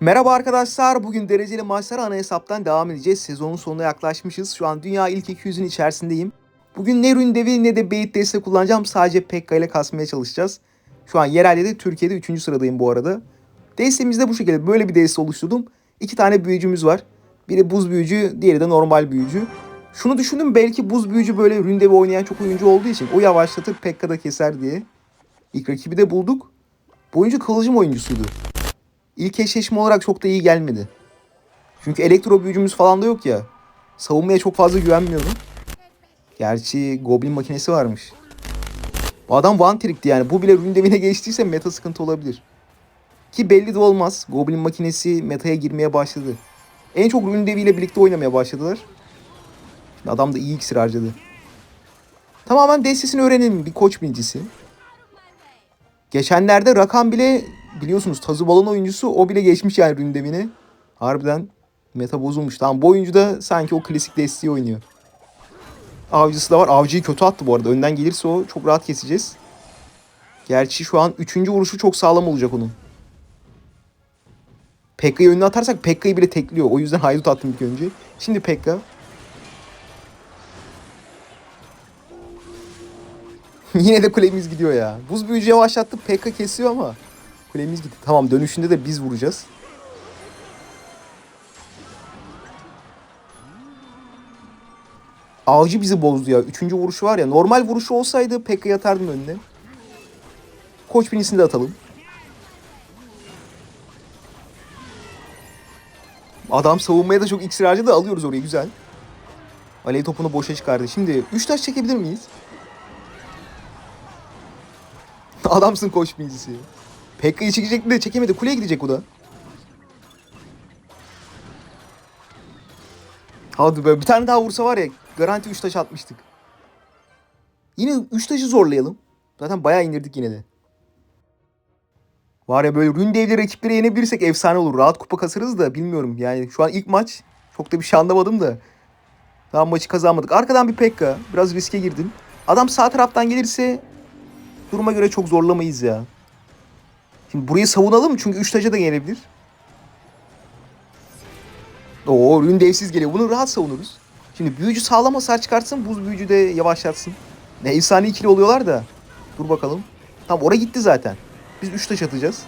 Merhaba arkadaşlar. Bugün dereceli maçlara ana hesaptan devam edeceğiz. Sezonun sonuna yaklaşmışız. Şu an dünya ilk 200'ün içerisindeyim. Bugün ne Rune Devi ne de Bait desteği kullanacağım. Sadece Pekka ile kasmaya çalışacağız. Şu an yerelde de Türkiye'de 3. sıradayım bu arada. Desteğimiz de bu şekilde. Böyle bir deste oluşturdum. İki tane büyücümüz var. Biri buz büyücü, diğeri de normal büyücü. Şunu düşündüm belki buz büyücü böyle Rune Devi oynayan çok oyuncu olduğu için o yavaşlatır Pekka da keser diye. İlk rakibi de bulduk. Bu oyuncu kılıcım oyuncusuydu. İlk eşleşme olarak çok da iyi gelmedi. Çünkü elektro büyücümüz falan da yok ya. Savunmaya çok fazla güvenmiyorum. Gerçi Goblin makinesi varmış. Bu adam one trick'ti yani. Bu bile rune devine geçtiyse meta sıkıntı olabilir. Ki belli de olmaz. Goblin makinesi metaya girmeye başladı. En çok rune deviyle birlikte oynamaya başladılar. Şimdi adam da iyi iksir harcadı. Tamamen destesini öğrenelim bir koç binicisi. Geçenlerde Rakan bile biliyorsunuz tazı balon oyuncusu o bile geçmiş yani ründemini. Harbiden meta bozulmuş. Tamam bu oyuncu da sanki o klasik desteği oynuyor. Avcısı da var. Avcıyı kötü attı bu arada. Önden gelirse o çok rahat keseceğiz. Gerçi şu an 3. vuruşu çok sağlam olacak onun. Pekka'yı önüne atarsak Pekka'yı bile tekliyor. O yüzden haydut attım ilk önce. Şimdi Pekka. Yine de kulemiz gidiyor ya. Buz büyücü yavaşlattı. Pekka kesiyor ama kulemiz gitti. Tamam dönüşünde de biz vuracağız. Avcı bizi bozdu ya. Üçüncü vuruşu var ya. Normal vuruşu olsaydı Pekka'yı atardım önüne. Koç binisini de atalım. Adam savunmaya da çok iksir harcadı. Alıyoruz orayı güzel. Alev topunu boşa çıkardı. Şimdi 3 taş çekebilir miyiz? Adamsın koç binicisi. Pekka'yı çekecekti de çekemedi. Kuleye gidecek o da. Hadi be bir tane daha vursa var ya garanti 3 taş atmıştık. Yine 3 taşı zorlayalım. Zaten bayağı indirdik yine de. Var ya böyle rün devli rakipleri yenebilirsek efsane olur. Rahat kupa kasarız da bilmiyorum. Yani şu an ilk maç. Çok da bir şey anlamadım da. Daha maçı kazanmadık. Arkadan bir Pekka. Biraz riske girdim. Adam sağ taraftan gelirse duruma göre çok zorlamayız ya. Şimdi burayı savunalım çünkü 3 taca da gelebilir. Oo ürün devsiz geliyor. Bunu rahat savunuruz. Şimdi büyücü sağlam hasar çıkartsın. Buz büyücü de yavaşlatsın. Ne efsane ikili oluyorlar da. Dur bakalım. Tamam oraya gitti zaten. Biz 3 taş atacağız.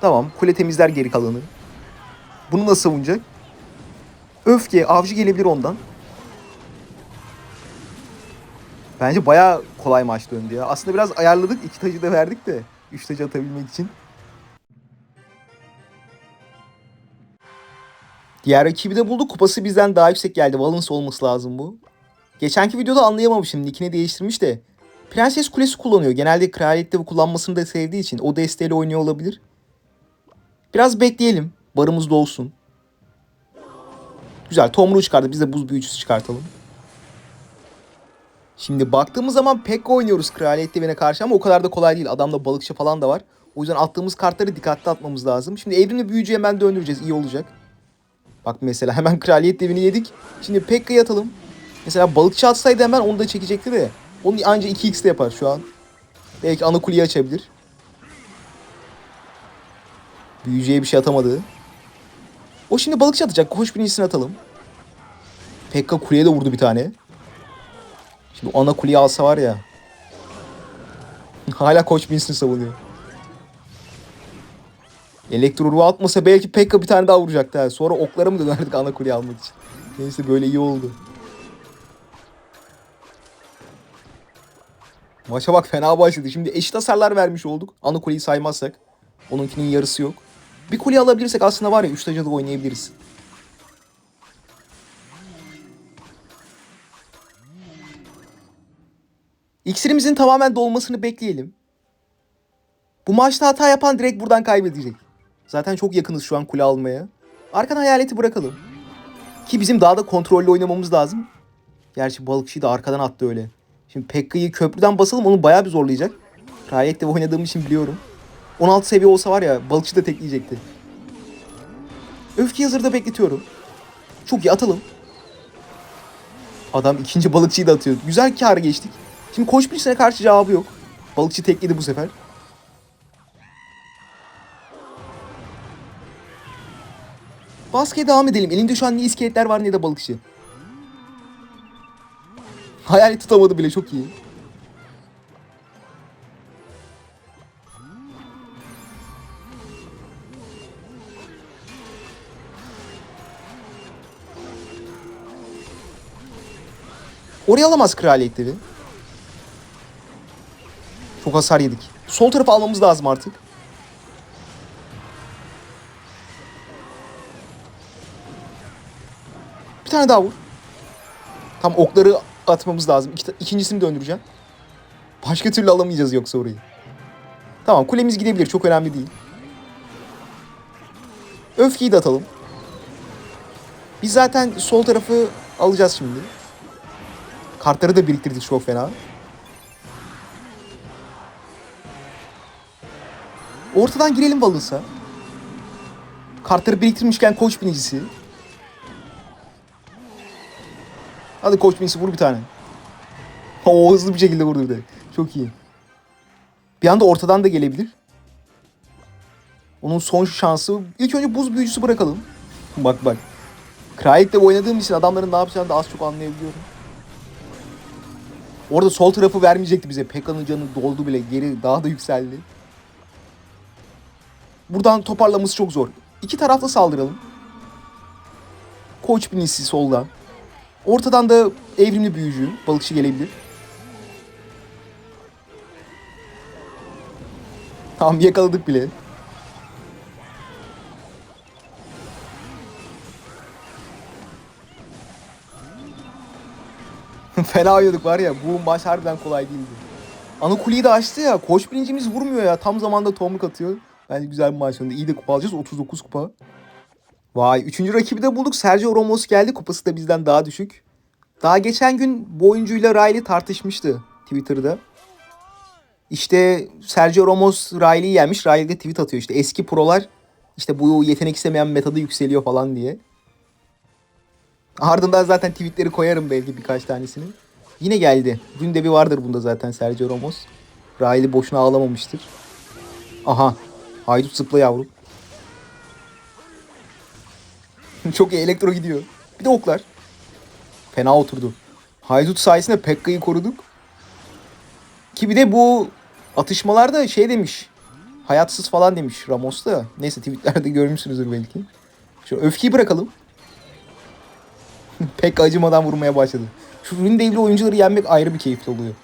Tamam kule temizler geri kalanı. Bunu nasıl savunacak? Öfke, avcı gelebilir ondan. Bence bayağı kolay maç döndü ya. Aslında biraz ayarladık. iki tacı da verdik de. Üç tacı atabilmek için. Diğer rakibi de bulduk. Kupası bizden daha yüksek geldi. Valens olması lazım bu. Geçenki videoda anlayamamışım. Nickini değiştirmiş de. Prenses Kulesi kullanıyor. Genelde kraliyette bu kullanmasını da sevdiği için o desteğiyle oynuyor olabilir. Biraz bekleyelim. Barımız dolsun. Güzel. Tomruğu çıkardı. Biz de buz büyücüsü çıkartalım. Şimdi baktığımız zaman Pekka oynuyoruz Kraliyet Devi'ne karşı ama o kadar da kolay değil. Adamda balıkçı falan da var. O yüzden attığımız kartları dikkatli atmamız lazım. Şimdi evrimli büyücüyü hemen döndüreceğiz. İyi olacak. Bak mesela hemen Kraliyet Devi'ni yedik. Şimdi Pekka'yı atalım. Mesela balıkçı atsaydı hemen onu da çekecekti de. Onu anca 2x de yapar şu an. Belki ana kuleyi açabilir. Büyücüye bir şey atamadı. O şimdi balıkçı atacak. Koş birincisini atalım. Pekka kuleye de vurdu bir tane. Şimdi ana kuleyi alsa var ya. Hala koç binisini savunuyor. Elektro ruhu atmasa belki Pekka bir tane daha vuracaktı. Ha. Sonra oklara mı dönerdik ana kuleyi almak için. Neyse böyle iyi oldu. Maça bak fena başladı. Şimdi eşit hasarlar vermiş olduk. Ana kuleyi saymazsak. Onunkinin yarısı yok. Bir kule alabilirsek aslında var ya 3 tacalı oynayabiliriz. İksirimizin tamamen dolmasını bekleyelim. Bu maçta hata yapan direkt buradan kaybedecek. Zaten çok yakınız şu an kule almaya. Arkan hayaleti bırakalım. Ki bizim daha da kontrollü oynamamız lazım. Gerçi balıkçıyı da arkadan attı öyle. Şimdi Pekka'yı köprüden basalım onu bayağı bir zorlayacak. Kraliyet'te oynadığım için biliyorum. 16 seviye olsa var ya balıkçı da tekleyecekti. Öfke hazırda bekletiyorum. Çok iyi atalım. Adam ikinci balıkçıyı da atıyor. Güzel kar geçtik. Şimdi koç birisine karşı cevabı yok. Balıkçı tekledi bu sefer. Baskıya devam edelim. Elinde şu an ne iskeletler var ne de balıkçı. Hayali tutamadı bile çok iyi. Oraya alamaz kraliyetleri. Çok hasar yedik. Sol tarafı almamız lazım artık. Bir tane daha vur. Tam okları atmamız lazım. İki, ikincisini döndüreceğim. Başka türlü alamayacağız yoksa orayı. Tamam kulemiz gidebilir. Çok önemli değil. Öfkeyi de atalım. Biz zaten sol tarafı alacağız şimdi. Kartları da biriktirdik çok fena. Ortadan girelim Valıs'a. Kartları biriktirmişken koç binicisi. Hadi koç binicisi vur bir tane. O hızlı bir şekilde vurdu bir de. Çok iyi. Bir anda ortadan da gelebilir. Onun son şansı. İlk önce buz büyücüsü bırakalım. Bak bak. Kralik'le oynadığım için adamların ne yapacağını da az çok anlayabiliyorum. Orada sol tarafı vermeyecekti bize. Pekka'nın canı doldu bile. Geri daha da yükseldi. Buradan toparlaması çok zor. İki taraflı saldıralım. Koç binisi soldan. Ortadan da evrimli büyücü, balıkçı gelebilir. Tamam yakaladık bile. Fena oynadık var ya. Bu maç harbiden kolay değildi. Ana kuleyi de açtı ya. Koç birincimiz vurmuyor ya. Tam zamanda tomruk atıyor. Bence güzel bir maç oldu. İyi de kupa alacağız. 39 kupa. Vay. Üçüncü rakibi de bulduk. Sergio Ramos geldi. Kupası da bizden daha düşük. Daha geçen gün bu oyuncuyla Riley tartışmıştı Twitter'da. İşte Sergio Ramos Riley'i yenmiş. Riley de tweet atıyor işte. Eski prolar işte bu yetenek istemeyen metadı yükseliyor falan diye. Ardından zaten tweetleri koyarım belki birkaç tanesini. Yine geldi. Dün de bir vardır bunda zaten Sergio Ramos. Riley boşuna ağlamamıştır. Aha. Haydut zıpla yavrum. Çok iyi elektro gidiyor. Bir de oklar. Fena oturdu. Haydut sayesinde Pekka'yı koruduk. Ki bir de bu atışmalarda şey demiş. Hayatsız falan demiş Ramos da. Neyse tweetlerde görmüşsünüzdür belki. Şu öfkeyi bırakalım. Pek acımadan vurmaya başladı. Şu ürün devli oyuncuları yenmek ayrı bir keyifli oluyor.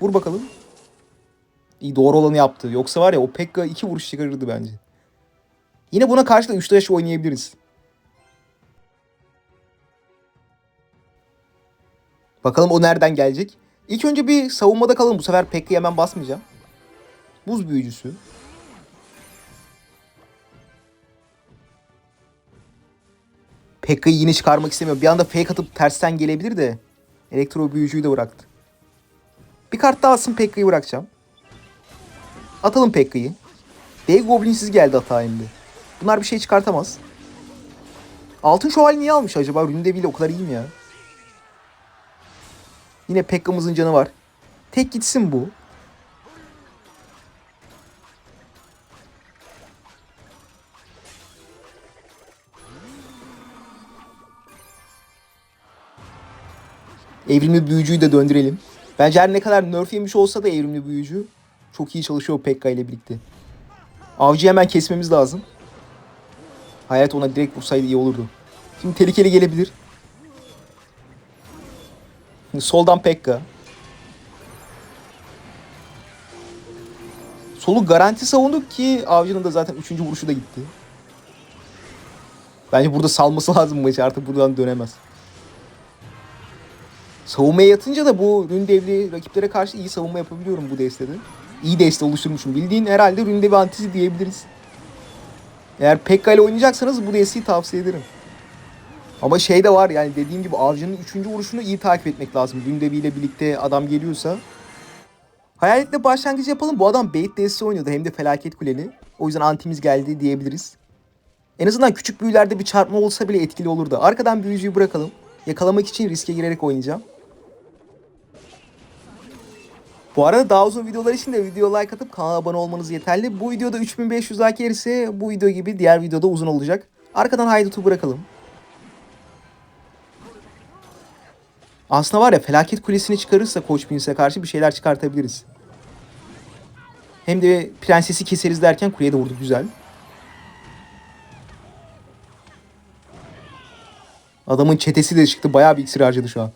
Vur bakalım. İyi doğru olanı yaptı. Yoksa var ya o Pekka iki vuruş çıkarırdı bence. Yine buna karşı da 3 yaş oynayabiliriz. Bakalım o nereden gelecek. İlk önce bir savunmada kalalım. Bu sefer Pekka'yı hemen basmayacağım. Buz büyücüsü. Pekka'yı yine çıkarmak istemiyor. Bir anda fake atıp tersten gelebilir de. Elektro büyücüyü de bıraktı. Kart daha alsın Pekka'yı bırakacağım. Atalım Pekka'yı. Dev Goblinsiz geldi hata şimdi. Bunlar bir şey çıkartamaz. Altın şövalye niye almış acaba? Ründeviyle o kadar iyi mi ya? Yine Pekka'mızın canı var. Tek gitsin bu. Evrimli büyücüyü de döndürelim. Bence her ne kadar nerf yemiş olsa da evrimli büyücü çok iyi çalışıyor Pekka ile birlikte. Avcı hemen kesmemiz lazım. Hayat ona direkt vursaydı iyi olurdu. Şimdi tehlikeli gelebilir. Şimdi soldan Pekka. Solu garanti savunduk ki Avcı'nın da zaten 3. vuruşu da gitti. Bence burada salması lazım maçı artık buradan dönemez. Savunmaya yatınca da bu Ründevli rakiplere karşı iyi savunma yapabiliyorum bu destede. İyi deste oluşturmuşum. Bildiğin herhalde Ründevi antisi diyebiliriz. Eğer Pekka ile oynayacaksanız bu desteği tavsiye ederim. Ama şey de var yani dediğim gibi avcının 3. vuruşunu iyi takip etmek lazım. Ründevi ile birlikte adam geliyorsa. Hayaletle başlangıç yapalım. Bu adam bait destesi oynuyordu hem de felaket kuleli. O yüzden antimiz geldi diyebiliriz. En azından küçük büyülerde bir çarpma olsa bile etkili olurdu. Arkadan büyücüyü bırakalım. Yakalamak için riske girerek oynayacağım. Bu arada daha uzun videolar için de video like atıp kanala abone olmanız yeterli. Bu videoda 3500 like gelirse bu video gibi diğer videoda uzun olacak. Arkadan haydutu bırakalım. Aslında var ya felaket kulesini çıkarırsa Koç Prince'e karşı bir şeyler çıkartabiliriz. Hem de prensesi keseriz derken kuleye de vurdu güzel. Adamın çetesi de çıktı. Bayağı bir iksir harcadı şu an.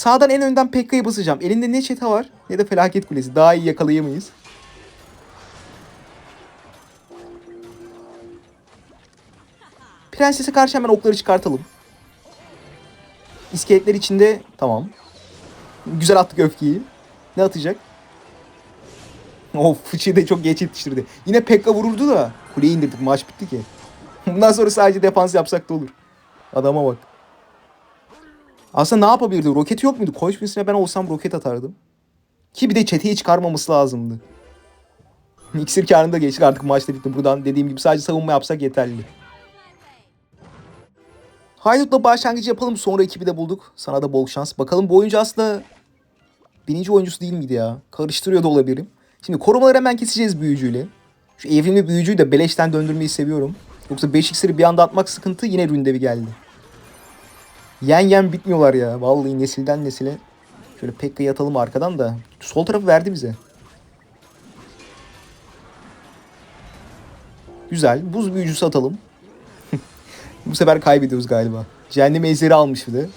Sağdan en önden Pekka'yı basacağım. Elinde ne çete var ne de felaket kulesi. Daha iyi yakalayamayız. Prensese karşı hemen okları çıkartalım. İskeletler içinde tamam. Güzel attık öfkeyi. Ne atacak? Of fıçıyı da çok geç yetiştirdi. Yine Pekka vururdu da kuleyi indirdik maç bitti ki. Bundan sonra sadece defans yapsak da olur. Adama bak. Aslında ne yapabilirdi? Roketi yok muydu? Koç birisine ben olsam roket atardım. Ki bir de çeteyi çıkarmaması lazımdı. İksir karında geçtik artık maçta bitti. Buradan dediğim gibi sadece savunma yapsak yeterli. Haydut'la başlangıcı yapalım sonra ekibi de bulduk. Sana da bol şans. Bakalım bu oyuncu aslında birinci oyuncusu değil miydi ya? Karıştırıyor da olabilirim. Şimdi korumaları hemen keseceğiz büyücüyle. Şu evrimli büyücüyü de beleşten döndürmeyi seviyorum. Yoksa 5 iksiri bir anda atmak sıkıntı yine ründevi geldi. Yen yen bitmiyorlar ya. Vallahi nesilden nesile. Şöyle Pekka'yı atalım arkadan da. Sol tarafı verdi bize. Güzel. Buz büyücüsü atalım. Bu sefer kaybediyoruz galiba. Cehennem ejderi almış bir de.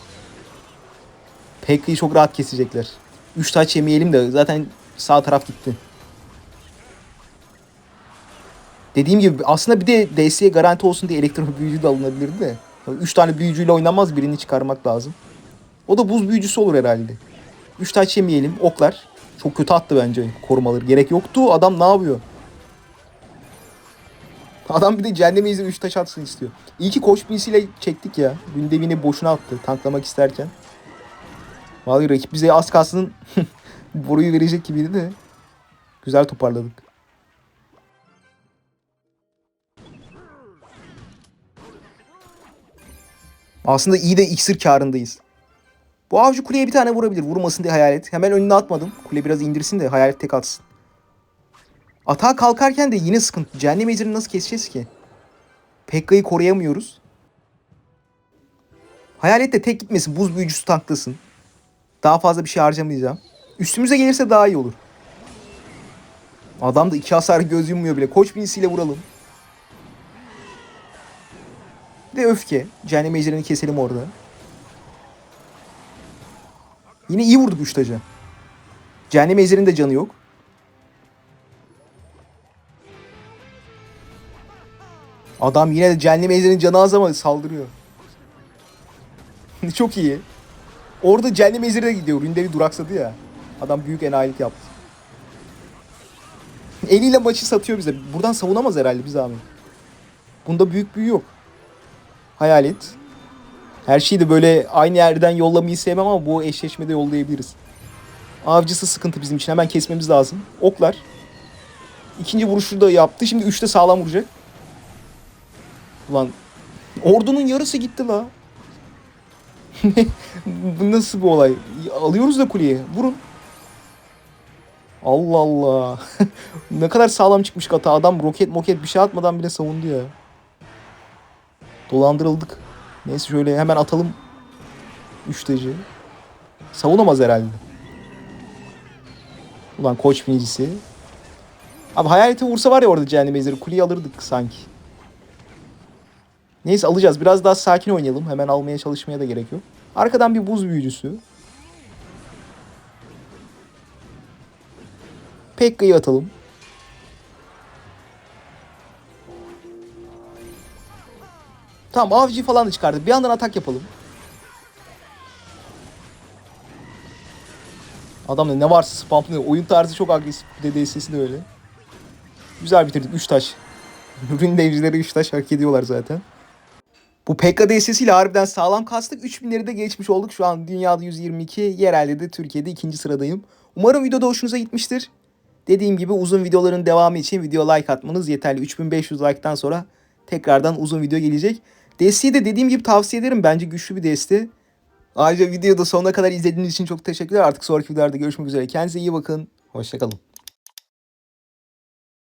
Pekka'yı çok rahat kesecekler. 3 taç yemeyelim de zaten sağ taraf gitti. Dediğim gibi aslında bir de DC'ye garanti olsun diye elektro büyücü de alınabilirdi de. 3 tane büyücüyle oynanmaz birini çıkarmak lazım. O da buz büyücüsü olur herhalde. 3 taç yemeyelim. Oklar. Çok kötü attı bence korumaları. Gerek yoktu. Adam ne yapıyor? Adam bir de cehenneme izi 3 taş atsın istiyor. İyi ki koç binsiyle çektik ya. Gündevini boşuna attı tanklamak isterken. Vallahi rakip bize az kalsın boruyu verecek gibiydi de. Güzel toparladık. Aslında iyi de iksir karındayız. Bu avcı kuleye bir tane vurabilir. Vurmasın diye hayalet. Hemen önüne atmadım. Kule biraz indirsin de hayalet tek atsın. Atağa kalkarken de yine sıkıntı. Cehennem ejderini nasıl keseceğiz ki? Pekka'yı koruyamıyoruz. Hayalet de tek gitmesin. Buz büyücüsü tanklasın. Daha fazla bir şey harcamayacağım. Üstümüze gelirse daha iyi olur. Adam da iki hasar göz yummuyor bile. Koç binisiyle vuralım. De öfke. Cehennem ejderini keselim orada. Yine iyi vurduk üç taca. Cehennem ejderinin de canı yok. Adam yine de cehennem ejderinin canı az ama saldırıyor. Çok iyi. Orada cehennem ejderi de gidiyor. Ründevi duraksadı ya. Adam büyük enayilik yaptı. Eliyle maçı satıyor bize. Buradan savunamaz herhalde bir zahmet. Bunda büyük büyü yok. Hayalet. Her şeyi de böyle aynı yerden yollamayı sevmem ama bu eşleşmede yollayabiliriz. Avcısı sıkıntı bizim için. Hemen kesmemiz lazım. Oklar. İkinci vuruşu da yaptı. Şimdi üçte sağlam vuracak. Ulan ordunun yarısı gitti la. Bu nasıl bir olay? Alıyoruz da kuleyi. Vurun. Allah Allah. ne kadar sağlam çıkmış kata. Adam roket moket bir şey atmadan bile savundu ya. Dolandırıldık. Neyse şöyle hemen atalım. Üçteci. Savunamaz herhalde. Ulan koç binicisi. Abi hayaleti vursa var ya orada cehennem ejderi. Kuleyi alırdık sanki. Neyse alacağız. Biraz daha sakin oynayalım. Hemen almaya çalışmaya da gerek yok. Arkadan bir buz büyücüsü. Pekka'yı atalım. Tamam avcı falan da çıkardık. Bir yandan atak yapalım. Adamda ne varsa spamlıyor. Oyun tarzı çok agresif. Bir de öyle. Güzel bitirdik. 3 taş. Ürün devcileri 3 taş hak ediyorlar zaten. Bu PK DS'siyle harbiden sağlam kastık. 3000'leri de geçmiş olduk. Şu an dünyada 122, yerelde de Türkiye'de ikinci sıradayım. Umarım videoda hoşunuza gitmiştir. Dediğim gibi uzun videoların devamı için video like atmanız yeterli. 3500 like'tan sonra tekrardan uzun video gelecek. Desteği de dediğim gibi tavsiye ederim. Bence güçlü bir deste. Ayrıca videoyu da sonuna kadar izlediğiniz için çok teşekkürler. Artık sonraki videolarda görüşmek üzere. Kendinize iyi bakın. Hoşçakalın.